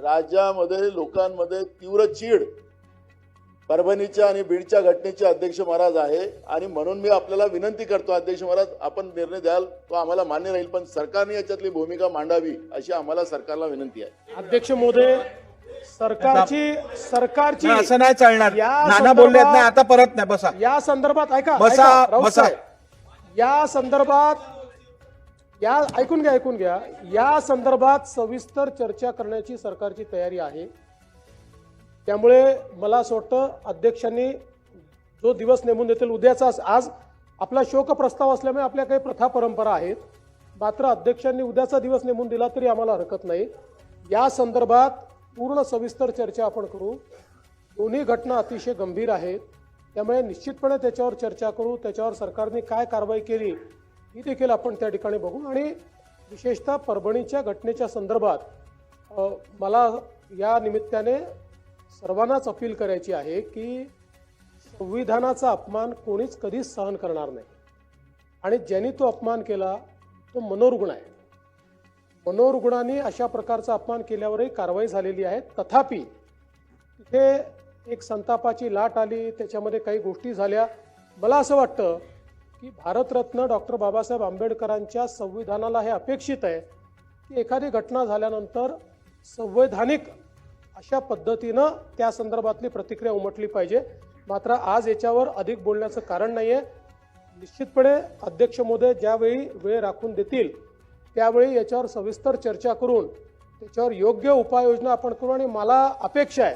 राज्यामध्ये लोकांमध्ये तीव्र चीड परभणीच्या आणि बीडच्या घटनेचे अध्यक्ष महाराज आहे. आणि म्हणून मी आपल्याला विनंती करतो अध्यक्ष महाराज आपण निर्णय द्याल तो आम्हाला मान्य राहील पण सरकारने याच्यातली भूमिका मांडावी अशी आम्हाला सरकारला विनंती आहे. अध्यक्ष महोदय सरकारची सरकारची असं नाही चालणार. या नाना संदर्भात- बोलले नाही आता परत नाही बसा. या संदर्भात ऐका बसा, बसा. या संदर्भात या ऐकून घ्या ऐकून घ्या. या संदर्भात सविस्तर चर्चा करण्याची सरकारची तयारी आहे. त्यामुळे मला असं वाटतं अध्यक्षांनी जो दिवस नेमून देतील उद्याचा आज आपला शोक प्रस्ताव असल्यामुळे आपल्या काही प्रथा परंपरा आहेत. मात्र अध्यक्षांनी उद्याचा दिवस नेमून दिला तरी आम्हाला हरकत नाही. या संदर्भात पूर्ण सविस्तर चर्चा आपण करू. दोन्ही घटना अतिशय गंभीर आहेत. त्यामुळे निश्चितपणे त्याच्यावर चर्चा करू. त्याच्यावर सरकारने काय कारवाई केली ही देखील आपण त्या ठिकाणी बघू. आणि विशेषतः परभणीच्या घटनेच्या संदर्भात मला या निमित्ताने सर्वांनाच अपील करायची आहे की संविधानाचा अपमान कोणीच कधीच सहन करणार नाही. आणि ज्यांनी तो अपमान केला तो मनोरुग्ण आहे. मनोरुग्णांनी अशा प्रकारचा अपमान केल्यावरही कारवाई झालेली आहे. तथापि तिथे एक संतापाची लाट आली त्याच्यामध्ये काही गोष्टी झाल्या. मला असं वाटतं की भारतरत्न डॉक्टर बाबासाहेब आंबेडकरांच्या संविधानाला हे अपेक्षित आहे की एखादी घटना झाल्यानंतर संवैधानिक अशा पद्धतीनं त्या संदर्भातली प्रतिक्रिया उमटली पाहिजे. मात्र आज याच्यावर अधिक बोलण्याचं कारण नाही आहे निश्चितपणे अध्यक्ष महोदय ज्यावेळी वेळ राखून देतील त्यावेळी याच्यावर सविस्तर चर्चा करून त्याच्यावर योग्य उपाययोजना आपण करू आणि मला अपेक्षा आहे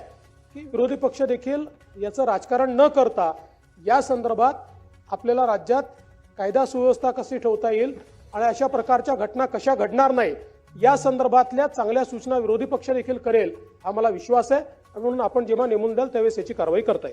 की विरोधी पक्ष देखील याचं राजकारण न करता या संदर्भात आपल्याला राज्यात कायदा सुव्यवस्था कशी ठेवता येईल आणि अशा प्रकारच्या घटना कशा घडणार नाही या संदर्भातल्या चांगल्या सूचना विरोधी पक्ष देखील करेल हा मला विश्वास आहे. म्हणून आपण जेव्हा नेमून द्याल त्यावेळेस याची कारवाई करता येईल